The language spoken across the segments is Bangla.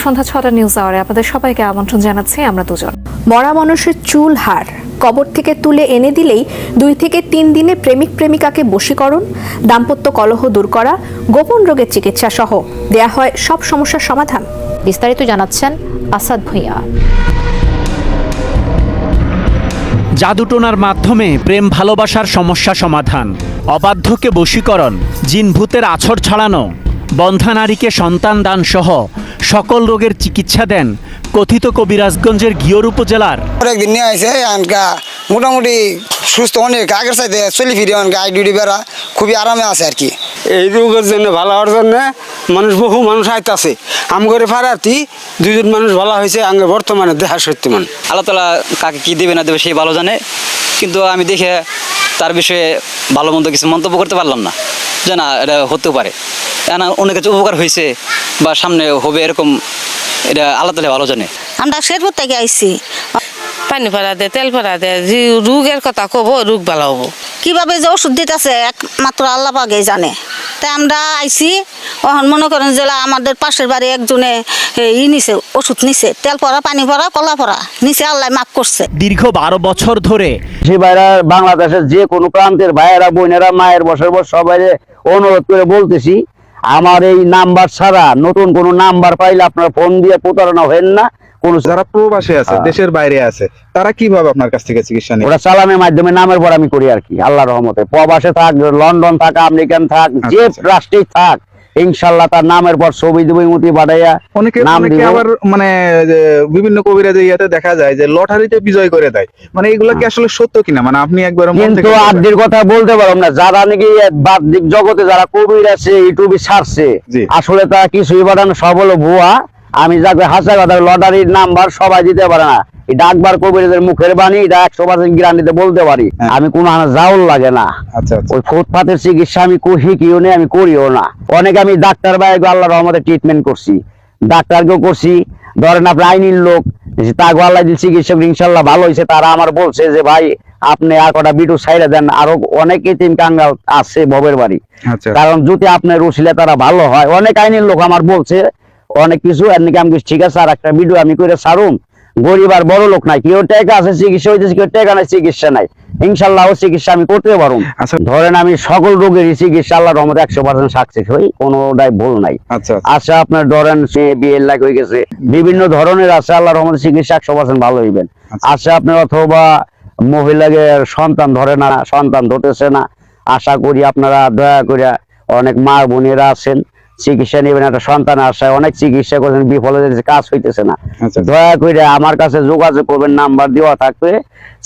সন্ধ্যা ছটা নিউজ আওয়ারে আপনাদের সবাইকে আমন্ত্রণ জানাচ্ছি, আমরা দুজন। মরা মানুষের চুল হার, কবর থেকে তুলে এনে দিলেই দুই থেকে তিন দিনে প্রেমিক প্রেমিকাকে বশীকরণ, দাম্পত্য কলহ দূর করা, গোপন রোগের চিকিৎসা সহ। দেয়া হয় সব সমস্যার সমাধান। বিস্তারিত জানাচ্ছেন আসাদ ভুঁইয়া। জাদুটোনার মাধ্যমে প্রেম ভালোবাসার সমস্যা সমাধান, অবাধ্যকে বশীকরণ, জিনভূতের আছর ছাড়ানো, বন্ধা নারীকে সন্তান দান সহ সকল রোগের চিকিৎসা দেন কথিত কবিরাজগঞ্জের গিয়র উপজেলার। একদিন নিয়ে আসে আনকা মোটামুটি সুস্থ অনেক আগের সাথে চলি ফিরে অনেক আই ডিউটি বেড়া খুবই আরামে আছে আর কি। এই রোগের জন্য ভালো হওয়ার জন্য মানুষ বহু মানুষ আইতাছে। আম করে ফারাতি দুজন মানুষ ভালো হয়েছে আঙ্গে বর্তমানে দেহা সত্যি মান আল্লাহ তালা কাকে কী দেবে না দেবে সেই ভালো জানে কিন্তু আমি দেখে তার বিষয়ে ভালো মন্দ কিছু মন্তব্য করতে পারলাম না। যে না এটা হতেও পারে। না অনেক কিছু উপকার হয়েছে বা সামনে হবে এরকম এটা আল্লাহ তালা ভালো জানে। আমরা শেরপুর থেকে আইছি। পানি ভরা দে তেল ভরা দে যে রোগের কথা কব রোগ ভালো হব। কীভাবে যে ওষুধ দিতেছে একমাত্র আল্লাহ পাকে জানে। তাই আমরা আইছি এখন মনে করেন যে আমাদের পাশের বাড়ি একজনে ই নিছে ওষুধ নিছে। তেল পরা পানি পরা কলা পরা নিচে আল্লাহ মাফ করছে। দীর্ঘ বারো বছর ধরে যে ভাইরা বাংলাদেশের যে কোনো প্রান্তের ভাইয়েরা বোনেরা মায়ের বছর বছর সবাই অনুরোধ করে বলতেছি আমার এই নাম্বার ছাড়া নতুন কোনো নাম্বার পাইলে আপনার ফোন দিয়ে প্রতারণা হেন না কোন যারা প্রবাসে আছে হ্যাঁ। দেশের বাইরে আছে তারা কীভাবে আপনার কাছ থেকে চিকিৎসা নেয় ওরা চালানের মাধ্যমে নামের পর আমি করি আর কি আল্লাহ রহমতে প্রবাসে থাক লন্ডন থাক আমেরিকান থাক যে আচ্ছা। রাষ্ট্রেই থাক ইনশাল্লাহ তার নামের পর ছবি দেবো মতি বাড়াইয়া অনেকে অনেকে আবার মানে বিভিন্ন কবিরাজের ইয়াতে দেখা যায় যে লটারিতে বিজয় করে দেয়। মানে এগুলো কি আসলে সত্য কিনা? মানে আপনি একবার কিন্তু থেকে কথা বলতে পারলাম না। যারা নাকি বাহ্যিক জগতে যারা কবির আছে ইউটিউবে ছাড়ছে আসলে তারা কিছুই বাড়ানো সব হলো ভুয়া। আমি যাকে হাসা কথা লটারির নাম্বার সবাই দিতে পারে না। এটা আকবর কবিরের মুখের বাণী এটা একশো পার্সেন্ট গ্যারান্টিতে বলতে পারি। হ্যাঁ। আমি কোনো আনা জাউল লাগে না। আচ্ছা আচ্ছা। ওই ফুটপাতের চিকিৎসা আমি শিখিও নি আমি করিও না। অনেক আমি ডাক্তার ভাই আল্লাহ রহমতে ট্রিটমেন্ট করছি। ডাক্তারকেও করছি। ধরেন আপনি আইনির লোক তাকে আল্লাহ চিকিৎসক ইনশাল্লাহ ভালো হয়েছে তারা আমার বলছে যে ভাই আপনি আর কটা বিটু সাইডে দেন আরও অনেক তিন কাঙ্গাল আছে ভবের বাড়ি। আচ্ছা। কারণ যদি আপনার রুশিলে তারা ভালো হয় অনেক আইনের লোক আমার বলছে অনেক কিছু এর নাকি আমি ঠিক আছে আর একটা ভিডিও আমি করে সারুম গরিব আর বড় লোক নাই কেউ টাকা আছে চিকিৎসা হইতেছে কেউ টাকা নাই চিকিৎসা নাই ইনশাল্লাহ ও চিকিৎসা আমি করতে পারুম আচ্ছা। ধরেন আমি সকল রোগেরই চিকিৎসা আল্লাহ রহমতে একশো পার্সেন্ট সাকসেস হই কোনোটাই ভুল নাই আচ্ছা আচ্ছা। আচ্ছা আপনার ধরেন সে বিয়ে লাগ হয়ে গেছে বিভিন্ন ধরনের আছে আল্লাহ রহমতে চিকিৎসা একশো পার্সেন্ট ভালো হইবেন। আচ্ছা আপনার অথবা মহিলাকে সন্তান ধরে না সন্তান ধরতেছে না আশা করি আপনারা দয়া করে অনেক মা বোনেরা আছেন চিকিৎসা নেবেন একটা সন্তান আশায় অনেক চিকিৎসা করছেন বিফলে যেতেছে, কাজ হইতেছে না। আচ্ছা দয়া করে আমার কাছে যোগাযোগ করবেন নাম্বার দেওয়া থাকবে।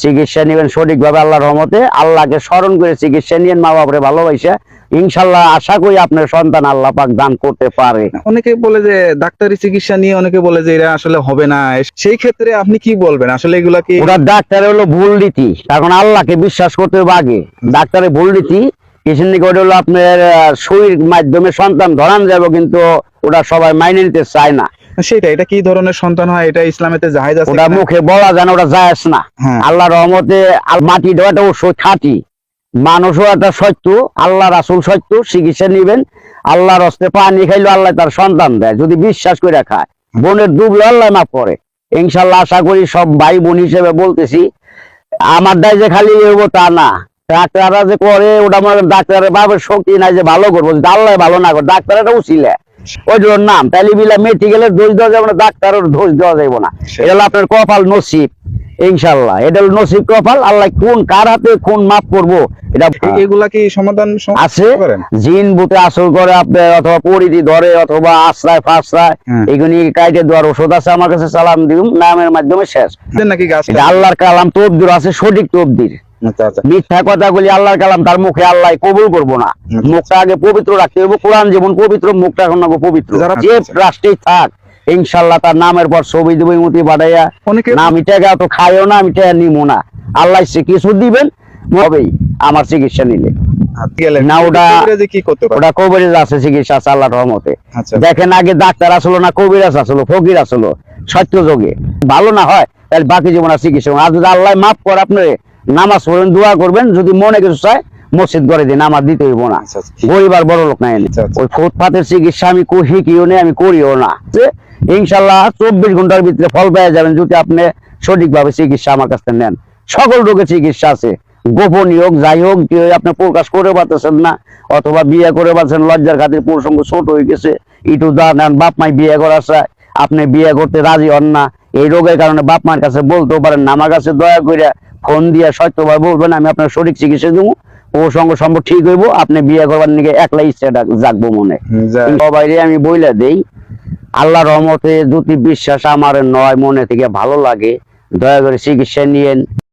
চিকিৎসা নেবেন সঠিকভাবে আল্লাহ রহমতে আল্লাহকে স্মরণ করে চিকিৎসা নিয়েন মা বাপরে ভালোবাসে। ইনশাল্লাহ আশা করি আপনার সন্তান আল্লাহ পাক দান করতে পারে। অনেকে বলে যে ডাক্তারি চিকিৎসা নিয়ে অনেকে বলে যে এরা আসলে হবে না। সেই ক্ষেত্রে আপনি কি বলবেন? আসলে এগুলা কি ওরা ডাক্তারের হলো ভুল নীতি। কারণ আল্লাহকে বিশ্বাস করতে হবে আগে। ডাক্তারের ভুল নীতি দিকে ওটা হলো আপনার সুইর মাধ্যমে সন্তান ধরান যাব কিন্তু ওটা সবাই মাইনে নিতে চায় না। সেটা এটা কি ধরনের সন্তান হয়? এটা ইসলামেতে জাহেজ আছে ওটা মুখে বলা যায় না ওটা জায়েজ না। হ্যাঁ। আল্লাহ রহমতে মাটি দেওয়াটা অবশ্যই খাঁটি। মানুষও একটা সত্য আল্লাহ রাসুল সত্য চিকিৎসা নিবেন। আল্লাহর হস্তে পানি খাইলে আল্লাহ তার সন্তান দেয় যদি বিশ্বাস করে খায়। বোনের ডুবলে আল্লাহ মাফ করে। ইনশাল্লাহ আশা করি সব ভাই বোন হিসেবে বলতেছি আমার দায় যে খালি হইব তা না। ডাক্তাররা যে করে ওটা আমার ডাক্তারের বাবার শক্তি নাই যে ভালো করব আল্লাহ ভালো না করে ডাক্তারটা উচিলে। ওই জন্য নাম তাইলে বিলা মেডিকেলের দোষ দেওয়া যাবে না ডাক্তারের দোষ দেওয়া যাবে না। এটা হলো আপনার কপাল নসিব ইনশাল্লাহ এটা হলো নসিব কপাল আল্লাহ কোন কার হাতে কোন মাপ করব এটা এগুলা কি সমাধান আছে। জিন বুটে আসল করে আপনার অথবা পরিধি ধরে অথবা আশ্রয় ফাশ্রয় হ্যাঁ। এগুলি কাইটে দেওয়ার ওষুধ আছে আমার কাছে সালাম দিম নামের মাধ্যমে শেষ। নাকি আল্লাহর কালাম তবদির আছে সঠিক তবদির। আচ্ছা আচ্ছা মিথ্যা কথাগুলি আল্লাহর কালাম তার মুখে আল্লাহ কবুল করব না। মুখটা আগে পবিত্র রাখতে হবে। কোরআন যেমন পবিত্র মুখটা এখন পবিত্র। যে আচ্ছা। রাষ্ট্রেই থাক ইনশাল্লাহ তার নামের পর ছবি দেবো মতি বাড়াইয়া। না আমি টাকা তো খাইও না আমি টাকা নিবো না। আল্লাহ সে কিছু দিবেন হবেই আমার চিকিৎসা নিলে। গেলেন না, ওটা- কবিরাজে কি করতে পারে? ওটা কবিরাজ আছে চিকিৎসা আছে আল্লাহ রহমতে। আচ্ছা। দেখেন আগে ডাক্তার আসলো না কবিরাজ আসলো ফকির আসলো সত্য যোগে ভালো না হয় তাহলে বাকি জীবন আর চিকিৎসা। আল্লাহ মাফ করে আপনি নামাজ পড়েন দোয়া করবেন যদি মনে কিছু চায় মসজিদ করে দিন আমার দিতে হইব না। আচ্ছা, আচ্ছা, গরিব আর বড় লোক নাই আচ্ছা। ওই ফুটপাতের চিকিৎসা আমি কো- শিখিও নেই আমি করিও না। ইনশাল্লাহ চব্বিশ ঘণ্টার ভিতরে ফল পেয়ে যাবেন যদি আপনি সঠিকভাবে চিকিৎসা আমার কাছ থেকে নেন। সকল রোগের চিকিৎসা আছে। গোপনীয় হোক যাই হোক কেউ আপনি প্রকাশ করে পাচ্ছেন না অথবা বিয়ে করে পাচ্ছেন লজ্জার খাতির প্রসঙ্গ ছোট হয়ে গেছে ইটু দান বাপ মাই বিয়ে করার চায় আপনি বিয়ে করতে রাজি হন না এই রোগের কারণে বাপ মার কাছে বলতেও পারেন না আমার কাছে দয়া করে ফোন দিয়ে সত্যভাবে বলবেন আমি আপনার সঠিক চিকিৎসা দেবো ও সঙ্গে সম্ভব ঠিক হইব আপনি বিয়ে করবার নিকে একলাই ইচ্ছাটা জাগবো মনে। সবাইরে আমি বইলা দেই আল্লাহ রহমতে যদি বিশ্বাস আমার নয় মনে থেকে ভালো লাগে দয়া করে চিকিৎসা নিয়েন।